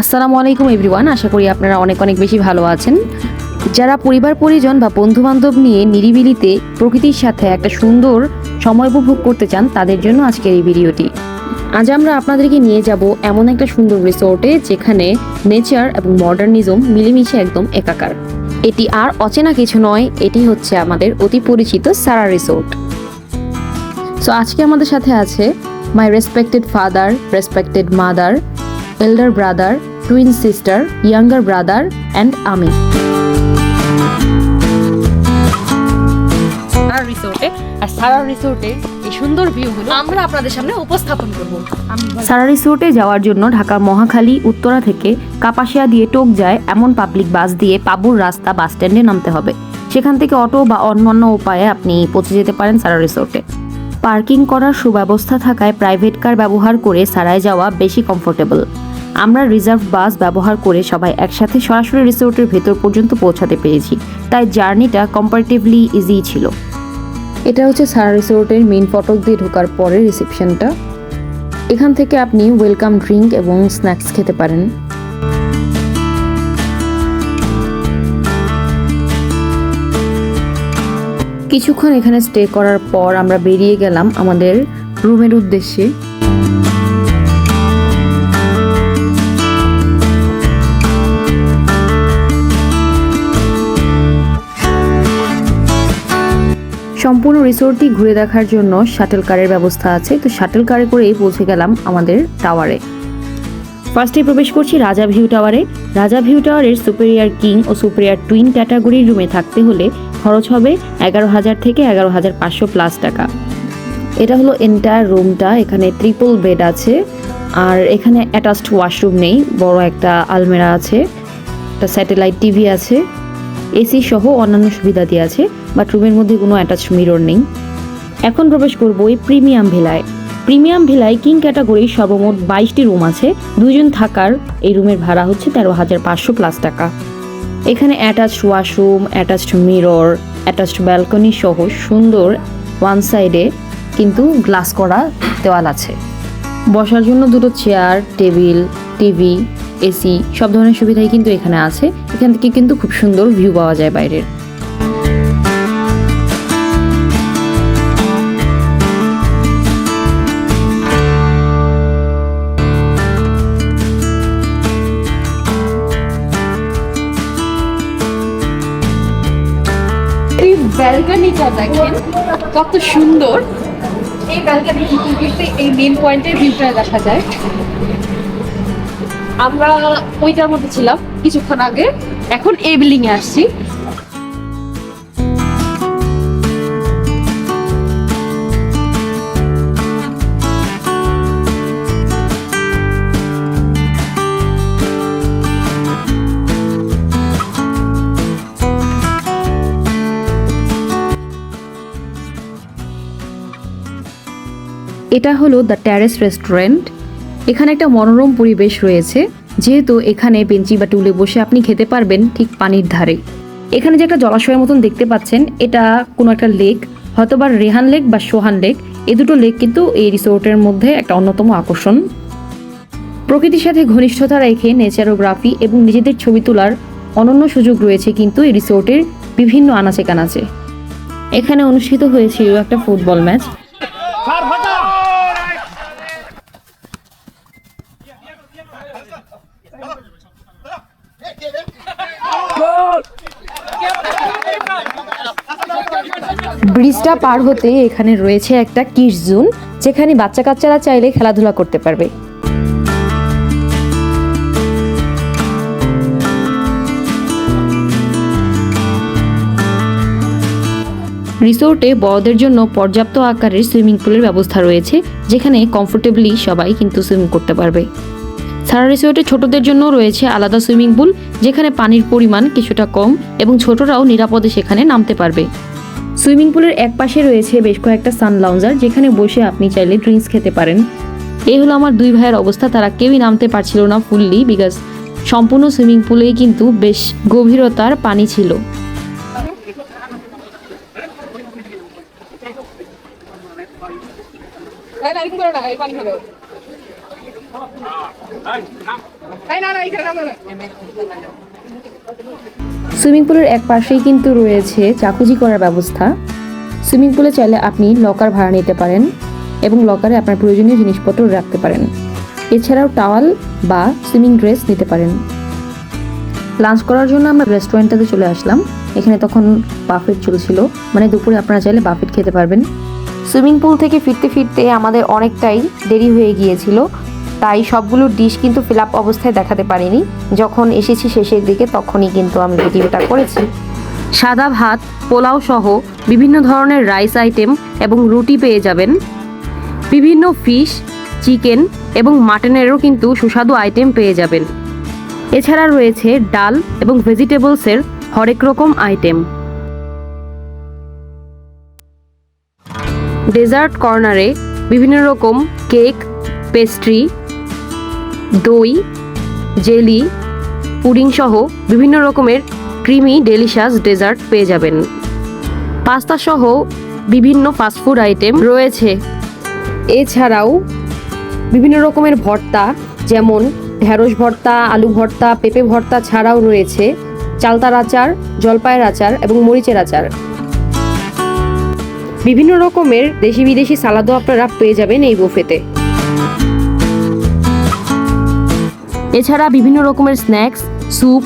আসসালামু আলাইকুম এভরিওয়ান, আশা করি আপনারা অনেক অনেক বেশি ভালো আছেন। যারা পরিবার পরিজন বা বন্ধু বান্ধব নিয়ে নিরিবিলিতে প্রকৃতির সাথে একটা সুন্দর সময় উপভোগ করতে চান, তাদের জন্য আজকের এই ভিডিওটি। আজ আমরা আপনাদেরকে নিয়ে যাব এমন একটা সুন্দর রিসোর্টে যেখানে নেচার এবং মডার্নিজম মিলেমিশে একদম একাকার। এটি আর অচেনা কিছু নয়, এটি হচ্ছে আমাদের অতি পরিচিত সারা রিসোর্ট সো আজকে আমাদের সাথে আছে my respected father respected mother elder brother twin sister younger brother and আমি সারা রিসোর্টে আর সারা রিসোর্টে এই সুন্দর ভিউগুলো আমরা আপনাদের সামনে উপস্থাপন করব। সারা রিসোর্টে যাওয়ার জন্য ঢাকা মহাখালী উত্তরা থেকে কাপাসিয়া দিয়ে টোক যায় এমন পাবলিক বাস দিয়ে পাবুর রাস্তা বাস স্ট্যান্ডে নামতে হবে। সেখান থেকে অটো বা অন্যান্য উপায়ে আপনি পৌঁছে যেতে পারেন সারা রিসোর্টে পার্কিং করার সুব্যবস্থা থাকায় প্রাইভেট কার ব্যবহার করে সারায় যাওয়া বেশি কমফোর্টেবল আমরা রিজার্ভ বাস ব্যবহার করে সবাই একসাথে সরাসরি রিসোর্টের ভেতর পর্যন্ত পৌঁছাতে পেরেছি। তাই জার্নিটা কম্পারেটিভলি ইজি ছিল। এটা হচ্ছে সারা রিসোর্টের মেন ফটক দিয়ে ঢোকার পরে রিসেপশনটা এখান থেকে আপনি ওয়েলকাম ড্রিঙ্ক এবং স্ন্যাক্স খেতে পারেন। কিছুক্ষণ এখানে স্টে করার পর আমরা বেরিয়ে গেলাম আমাদের রুমের উদ্দেশ্যে। সম্পূর্ণ রিসোর্টটি ঘুরে দেখার জন্য শাটেল কারের ব্যবস্থা আছে। তো শাটেল কারে করেই পৌঁছে গেলাম আমাদের টাওয়ারে ফার্স্টে প্রবেশ করছি রাজা ভিউ টাওয়ারে রাজা ভিউ টাওয়ারের সুপেরিয়ার কিং ও সুপেরিয়ার টুইন ক্যাটাগরির রুমে থাকতে হলে খরচ হবে এগারো হাজার থেকে এগারো হাজার পাঁচশো প্লাস টাকা। এটা হলো এন্টায়ার রুমটা এখানে ট্রিপল বেড আছে। আর এখানে অ্যাটাচড ওয়াশরুম নেই, বড় একটা আলমেরা আছে, একটা স্যাটেলাইট টিভি আছে। এসি সহ অন্যান্য সুবিধা দিয়ে আছে, বাট রুমের মধ্যে কোনো অ্যাটাচ মিরর নেই। এখন প্রবেশ করব এই প্রিমিয়াম ভিলায়। প্রিমিয়াম ভিলায় কিং ক্যাটাগরির সর্বমোট বাইশটি রুম আছে, দুজন থাকার এই রুমের ভাড়া হচ্ছে তেরো হাজার পাঁচশো প্লাস টাকা। এখানে attached washroom attached mirror attached balcony সহ সুন্দর ওয়ান সাইডে কিন্তু গ্লাস করা দেওয়াল আছে। বসার জন্য দুটো চেয়ার টেবিল টিভি এসি, সব ধরনের সুবিধাই কিন্তু এখানে আছে। এখান থেকে কিন্তু খুব সুন্দর ভিউ পাওয়া যায় বাইরের। এই ব্যালকনিটা কত সুন্দর। এই ব্যালকনি এই মেন পয়েন্টের ভিউটা দেখা যায়। আমরা ওইটার মধ্যে ছিলাম কিছুক্ষণ আগে। এখন এই বিল্ডিং এ আসছি। এটা হলো দ্য ট্যারেস রেস্টুরেন্ট এখানে একটা মনোরম পরিবেশ রয়েছে। যেহেতু এখানে বেঞ্চি বা টুলে বসে আপনি খেতে পারবেন ঠিক পানির ধারে। এখানে যে একটা জলাশয়ের মতন দেখতে পাচ্ছেন, এটা কোনো একটা লেক, হয়তোবা রেহান লেক বা সোহান লেক। এ দুটো লেক কিন্তু এই রিসোর্টের মধ্যে একটা অন্যতম আকর্ষণ। প্রকৃতির সাথে ঘনিষ্ঠতা রেখে নেচারোগ্রাফি এবং নিজেদের ছবি তোলার অনন্য সুযোগ রয়েছে কিন্তু এই রিসোর্টের বিভিন্ন আনাচে কানাচে। এখানে অনুষ্ঠিত হয়েছিল একটা ফুটবল ম্যাচ। ব্রিজটা পার হতে এখানে রয়েছে একটা কিস জোন, যেখানে বাচ্চা কাচ্চারা চাইলে খেলাধুলা করতে পারবে। রিসোর্টে বড়দের জন্য পর্যাপ্ত আকারের সুইমিং পুলের ব্যবস্থা রয়েছে, যেখানে কমফোর্টেবলি সবাই কিন্তু সুইমিং করতে পারবে। সারা রিসোর্টে ছোটদের জন্য রয়েছে আলাদা সুইমিং পুল, যেখানে পানির পরিমাণ কিছুটা কম এবং ছোটরাও নিরাপদে সেখানে নামতে পারবে। সুইমিং পুলের এক পাশে রয়েছে বেশ কয়েকটা সান লাউঞ্জার, যেখানে বসে আপনি চাইলে ড্রিঙ্কস খেতে পারেন এই হলো আমার দুই ভাইয়ের অবস্থা, তারা কেউই নামতে পারছিল না ফুললি, বিকজ সম্পূর্ণ সুইমিং পুলেই কিন্তু বেশ গভীরতার পানি ছিল পানি। সুইমিং পুলের এক পাশেই কিন্তু রয়েছে জাকুজি করার ব্যবস্থা। সুইমিং পুলে চাইলে আপনি লকার ভাড়া নিতে পারেন এবং লকারে আপনার প্রয়োজনীয় জিনিসপত্র রাখতে পারেন। এছাড়াও টাওয়াল বা সুইমিং ড্রেস নিতে পারেন। লাঞ্চ করার জন্য আমরা রেস্টুরেন্টটাতে চলে আসলাম। এখানে তখন বাফেট চলছিল। মানে দুপুরে আপনারা চাইলে বাফেট খেতে পারবেন। সুইমিং পুল থেকে ফিরতে ফিরতে আমাদের অনেকটাই দেরি হয়ে গিয়েছিল। তাই সবগুলো ডিশ কিন্তু ফিল আপ অবস্থায় দেখাতে পারিনি। যখন এসেছি শেষের দিকে, তখনই কিন্তু আমি ভিডিওটা করেছি। সাদা ভাত, পোলাও সহ বিভিন্ন ধরনের রাইস আইটেম এবং রুটি পেয়ে যাবেন। বিভিন্ন ফিশ চিকেন এবং মাটনেরও কিন্তু সুস্বাদু আইটেম পেয়ে যাবেন। এছাড়া রয়েছে ডাল এবং ভেজিটেবলসের হরেক রকম আইটেম ডেজার্ট কর্নারে বিভিন্ন রকম কেক পেস্ট্রি দই, জেলি, পুডিং সহ বিভিন্ন রকমের ক্রিমি ডেলিশাস ডেজার্ট পেয়ে যাবেন। পাস্তা সহ বিভিন্ন ফাস্টফুড আইটেম রয়েছে। এছাড়াও বিভিন্ন রকমের ভর্তা, যেমন ঢ্যাঁড়স ভর্তা, আলু ভর্তা, পেঁপে ভর্তা ছাড়াও রয়েছে। চালতার আচার, জলপাইয়ের আচার এবং মরিচের আচার। বিভিন্ন রকমের দেশি বিদেশি সালাদও আপনারা পেয়ে যাবেন এই বুফেতে এছাড়া বিভিন্ন রকমের snacks, soup,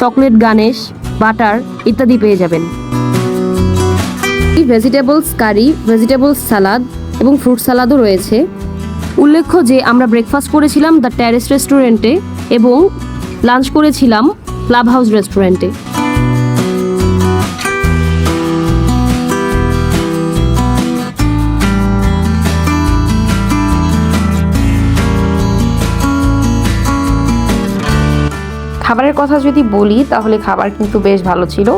chocolate, ganache, butter ইত্যাদি পেয়ে যাবেন। এই ভেজিটেবলস, কারি, ভেজিটেবলস সালাদ এবং ফ্রুট সালাদও রয়েছে। উল্লেখ্য যে আমরা ব্রেকফাস্ট করেছিলাম দ্য ট্যারেস রেস্টুরেন্টে এবং লাঞ্চ করেছিলাম ক্লাব হাউস রেস্টুরেন্টে। খাবারের কথা যদি বলি, তাহলে খাবার কিন্তু বেশ ভালো ছিল।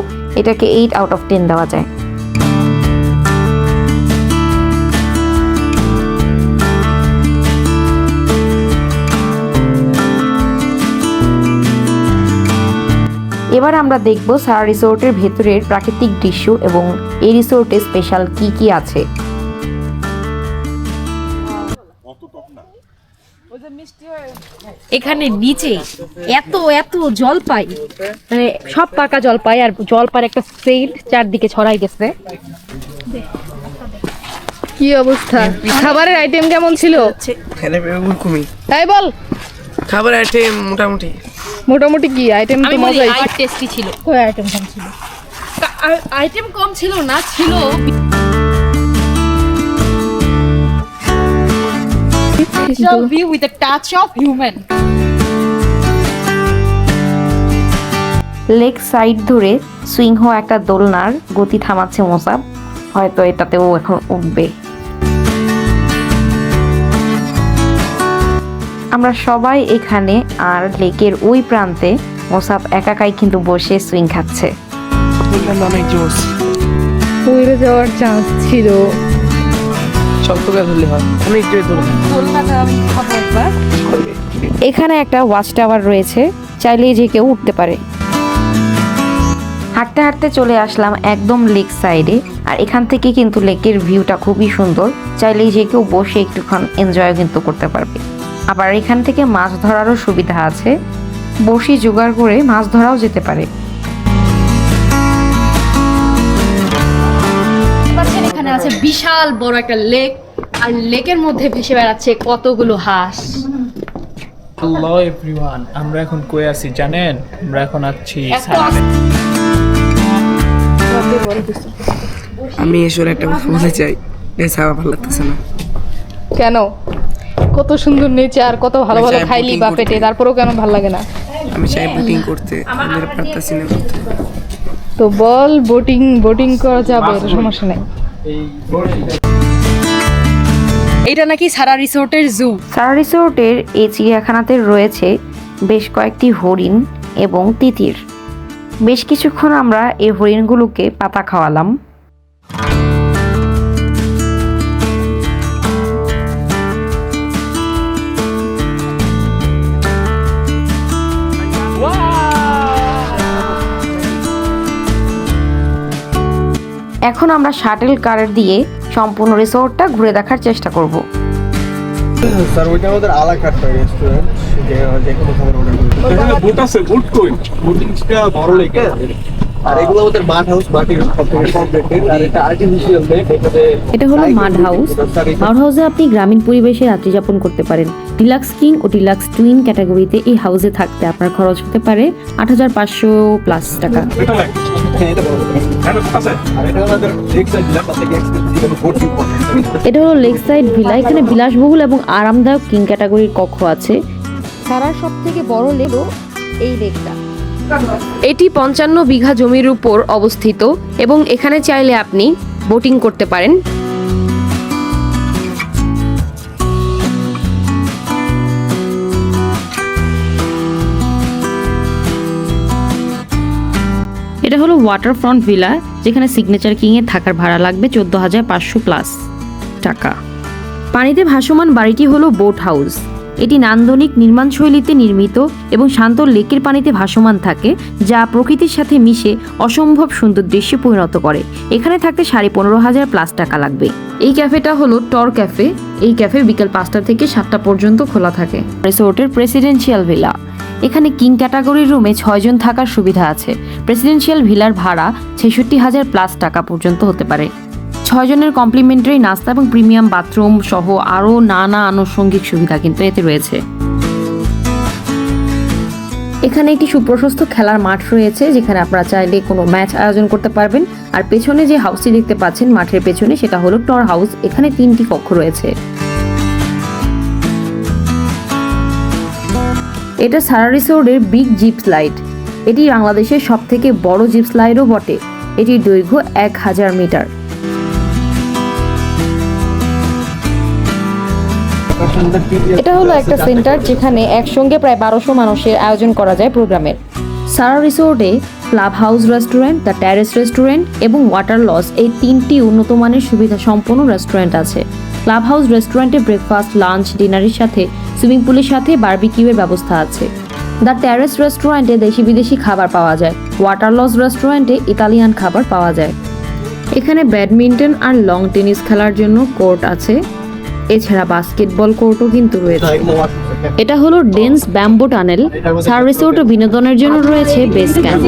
এটাকে এইট আউট অফ টেন দেওয়া যায়। এবার আমরা দেখব সারা রিসোর্টের ভেতরের প্রাকৃতিক দৃশ্য এবং এই রিসোর্টে স্পেশাল কি কি আছে। এখানে নিচে এত এত জলপাই মানে সব পাকা জলপাই আর জলপার একটা সেন্ট চারদিকে ছড়াই গেছে। কি অবস্থা? খাবারের আইটেম কেমন ছিল? তাই বল। খাবার আইটেম মোটামুটি। মোটামুটি কি? আইটেম তো মজাই। টেস্টি ছিল। কই আইটেম কম ছিল। আইটেম কম ছিল না ছিল কিন্তু view with a touch of human. Leg side ধরে সুইং হওয়া একটা দোলনার গতি থামাচ্ছে মোসাব। হয়তো এটাতেও এখন উঠবে। আমরা সবাই এখানে আর লেকের ওই প্রান্তে মোসাব একাকাই কিন্তু বসে সুইং খাচ্ছে। যাওয়ার চান্স ছিল। এখানে একটা ওয়াচ টাওয়ার রয়েছে, চাইলেই যে কেউ উঠতে পারে। হাঁটতে হাঁটতে চলে আসলাম একদম লেক সাইডে, আর এখান থেকে কিন্তু লেকের ভিউটা খুবই সুন্দর, চাইলেই যে কেউ বসে একটুক্ষণ এনজয় কিন্তু করতে পারবে। আবার এখান থেকে মাছ ধরারও সুবিধা আছে, বসি জোগাড় করে মাছ ধরাও যেতে পারে। আছে বিশাল বড় একটা লেক আর লেকের মধ্যে ভেসে বেড়াচ্ছে কতগুলো হাঁস। হ্যালো এভরিওয়ান আমরা এখন কই আছি জানেন? আমরা এখন আছি আমি এসব একটা কথা বলতে চাই। এই ছাওয়া ভালো লাগতেছে না। কেন? কত সুন্দর নেচে আর কত ভালো ভালো খাইলি বা পেটে তারপরেও কেন ভালো লাগে না? আমি চাই বুকিং করতে। আমাদের পারতাছি না করতে। তো বল বোটিং বোটিং করা যাবে সমস্যা নেই। এটা নাকি সারা রিসোর্টের জু সারা রিসোর্টের এই চিড়িয়াখানাতে রয়েছে বেশ কয়েকটি হরিণ এবং তিতির। বেশ কিছুক্ষণ আমরা এই হরিণগুলোকে পাতা খাওয়ালাম। এখন আমরা শাটেল কার দিয়ে সম্পূর্ণ রিসোর্টটা ঘুরে দেখার চেষ্টা করব। স্যার ওইটা আমাদের আলাকাট রেস্টুরেন্ট এখানে বোট আছে বোট কই? বোট বড় লেগে আর এগুলো আমাদের মাঠ হাউস মাটির সব কম রেটের আর এটা আর্টিফিশিয়াল লেক এখানে এটা হলো মাড হাউস মাড হাউসে আপনি গ্রামীণ পরিবেশে রাত্রি যাপন করতে পারেন। ডিলাক্স কিং ও ডিলাক্স টুইন ক্যাটাগরিতে এই হাউসে থাকতে আপনার খরচ হতে পারে আট হাজার পাঁচশো প্লাস টাকা। এটা হ্যাঁ হ্যাঁ হলো লেক সাইড ভিলা এখানে বিলাসবহুল এবং আরামদায়ক কিং ক্যাটাগরির কক্ষ আছে। সারার সব থেকে বড় লেগো এই লেকটা এটি পঞ্চান্ন বিঘা জমির উপর অবস্থিত এবং এখানে চাইলে আপনি বোটিং করতে পারেন। এটা হলো ওয়াটারফ্রন্ট ভিলা যেখানে সিগনেচার কিং এর থাকার ভাড়া লাগবে চোদ্দ হাজার পাঁচশো প্লাস টাকা। পানিতে ভাসমান বাড়িটি হলো বোট হাউস এটি নান্দনিক নির্মাণ শৈলীতে নির্মিত এবং শান্ত লেকের পানিতে ভাসমান থাকে, যা প্রকৃতির সাথে মিশে অসম্ভব সুন্দর দৃশ্যে পরিণত করে। এখানে থাকতে সাড়ে পনেরো হাজার প্লাস টাকা লাগবে। এই ক্যাফেটা হলো টর ক্যাফে। এই ক্যাফে বিকেল পাঁচটা থেকে সাতটা পর্যন্ত খোলা থাকে। রিসোর্টের প্রেসিডেন্সিয়াল ভিলা। এখানে কিং ক্যাটাগরির রুমে ছয়জন থাকার সুবিধা আছে। প্রেসিডেন্সিয়াল ভিলার ভাড়া ছেষট্টি হাজার প্লাস টাকা পর্যন্ত হতে পারে। ছয়জনের কমপ্লিমেন্টারি নাস্তা এবং প্রিমিয়াম বাথরুম সহ আরও নানা আনুষঙ্গিক সুবিধা কিন্তু এতে রয়েছে। এখানে একটি সুপ্রশস্ত খেলার মাঠ রয়েছে, যেখানে আপনারা চাইলে কোনো ম্যাচ আয়োজন করতে পারবেন। আর পেছনে যে হাউসটি দেখতে পাচ্ছেন, মাঠের পেছনে, সেটা হলো টর হাউস। এখানে তিনটি কক্ষ রয়েছে। এটা সারা রিসোর্টের বিগ জিপ স্লাইড। এটি বাংলাদেশের সব থেকে বড় জিপ স্লাইডও বটে। এটির দৈর্ঘ্য এক হাজার মিটার। এটা হলো একটা সেন্টার যেখানে একসঙ্গে প্রায় বারোশো মানুষের আয়োজন করা যায় প্রোগ্রামের। সারা রিসোর্টে club house restaurant, the terrace restaurant এবং ওয়াটার লস এই তিনটি উন্নত মানের সুবিধা সম্পন্ন রেস্টুরেন্ট আছে। ক্লাব হাউস রেস্টুরেন্টে ব্রেকফাস্ট, লাঞ্চ, ডিনারের সাথে, সুইমিং পুলের সাথে বারবিকিউয়ের ব্যবস্থা আছে। দ্য ট্যারেস রেস্টুরেন্টে দেশি বিদেশি খাবার পাওয়া যায়। ওয়াটার লস রেস্টুরেন্টে ইতালিয়ান খাবার পাওয়া যায়। এখানে ব্যাডমিন্টন আর লং টেনিস খেলার জন্য কোর্ট আছে। এছাড়া বাস্কেটবল কোর্টও কিন্তু রয়েছে। এটা হলো dense bamboo tunnel Sara resort বিনোদনের জন্য রয়েছে বেস ক্যাম্প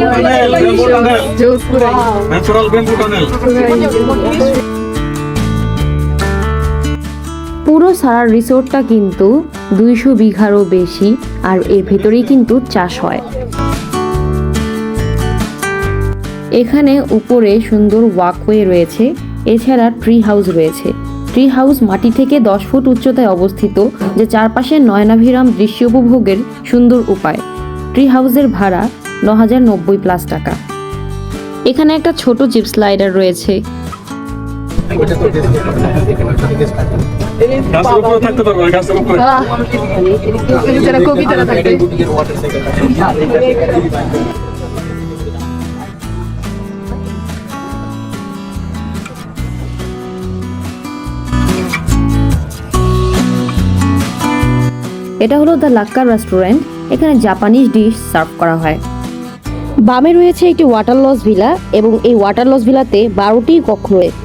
পুরো সারা রিসোর্টটা কিন্তু দুইশো বিঘারও বেশি, আর এর ভেতরেই কিন্তু চাষ হয়। এখানে উপরে সুন্দর ওয়াকওয়ে রয়েছে, এছাড়া ট্রি হাউস রয়েছে। ট্রি হাউস মাটি থেকে দশ ফুট উচ্চতায় অবস্থিত যে চারপাশে নয়নাভিরাম দৃশ্য উপভোগের সুন্দর উপায়। ট্রি হাউসের ভাড়া ন হাজার নব্বই প্লাস টাকা। এখানে একটা ছোট জিপ স্লাইডার রয়েছে। কবিতারা এটা হলো দ্য লাক্কার রেস্টুরেন্ট এখানে জাপানিজ ডিশ সার্ভ করা হয়। বামে রয়েছে একটি ওয়াটার লস ভিলা এবং এই ওয়াটার লস ভিলাতে বারোটি কক্ষ রয়েছে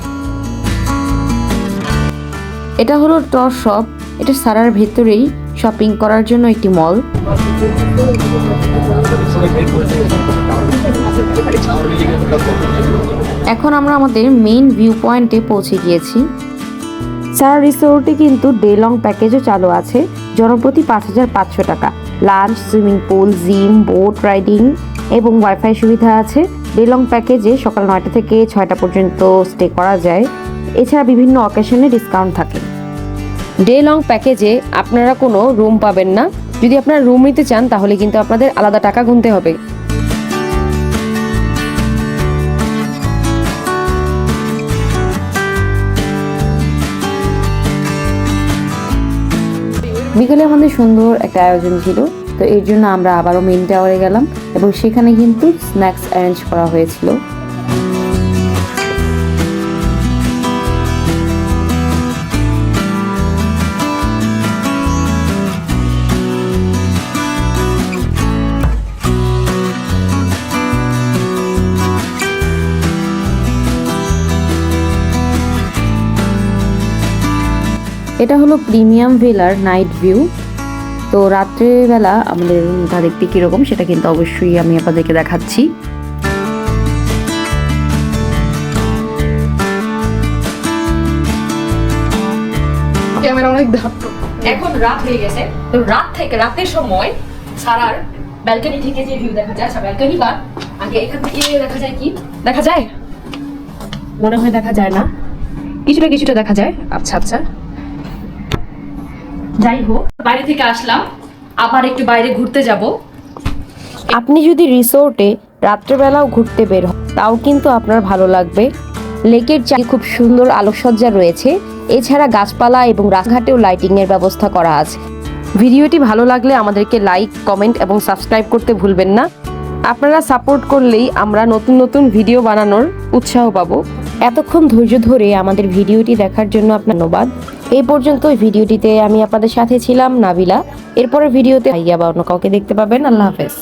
এটা হলো টর শপ এটা সারার ভেতরেই শপিং করার জন্য একটি মল এখন আমরা আমাদের মেইন ভিউ পয়েন্টে পৌঁছে গিয়েছি। সারা রিসোর্টে কিন্তু ডে লং প্যাকেজও চালু আছে। জনপ্রতি পাঁচ হাজার পাঁচশো টাকা। Lunch, swimming pool, gym, boat riding এবং ওয়াইফাই সুবিধা আছে। ডেলং প্যাকেজে সকাল নয়টা থেকে ছয়টা পর্যন্ত স্টে করা যায়। এছাড়া বিভিন্ন অকেশনে ডিসকাউন্ট থাকে। ডে লং প্যাকেজে আপনারা কোনো রুম পাবেন না। যদি আপনারা রুম নিতে চান, তাহলে কিন্তু আপনাদের আলাদা টাকা গুনতে হবে। বিকেলে আমাদের সুন্দর একটা আয়োজন ছিল, তো এর জন্য আমরা আবারও মেন টাওয়ারে গেলাম এবং সেখানে কিন্তু স্ন্যাক্স অ্যারেঞ্জ করা হয়েছিল। এটা হলো প্রিমিয়াম ভিলার নাইট ভিউ। তো রাত্রেবেলা আমাদের রুমটা দেখতে কীরকম সেটা কিন্তু অবশ্যই আমি আপনাদেরকে দেখাচ্ছি। ক্যামেরা অনেক এখন রাত হয়ে গেছে। তো রাত থেকে রাতের সময় সারার ব্যালকনি থেকে যে ভিউ দেখা যায় আচ্ছা ব্যালকনি বা আগে এখান থেকে দেখা যায় কি? দেখা যায়? মনে হয় দেখা যায় না। কিছুটা কিছুটা দেখা যায়। আচ্ছা আচ্ছা। যাই হোক, বাইরে থেকে আসলাম। আবার একটু বাইরে ঘুরতে যাব। আপনি যদি রিসোর্টে রাত্রেবেলাও ঘুরতে বের হন, তাও কিন্তু আপনার ভালো লাগবে। লেকের চারি খুব সুন্দর আলোকসজ্জা রয়েছে। এছাড়া গাছপালা এবং রাস্তাঘাটেও লাইটিংয়ের ব্যবস্থা করা আছে। ভিডিওটি ভালো লাগলে আমাদেরকে লাইক, কমেন্ট এবং সাবস্ক্রাইব করতে ভুলবেন না। আপনারা সাপোর্ট করলেই আমরা নতুন নতুন ভিডিও বানানোর উৎসাহ পাবো। এতক্ষণ ধৈর্য ধরে আমাদের ভিডিওটি দেখার জন্য আপনার ধন্যবাদ। এই পর্যন্ত ভিডিওটিতে আমি আপনাদের সাথে ছিলাম নাবিলা। এরপরের ভিডিওতে আইয়া বা অন্য কাউকে দেখতে পাবেন। আল্লাহ হাফেজ।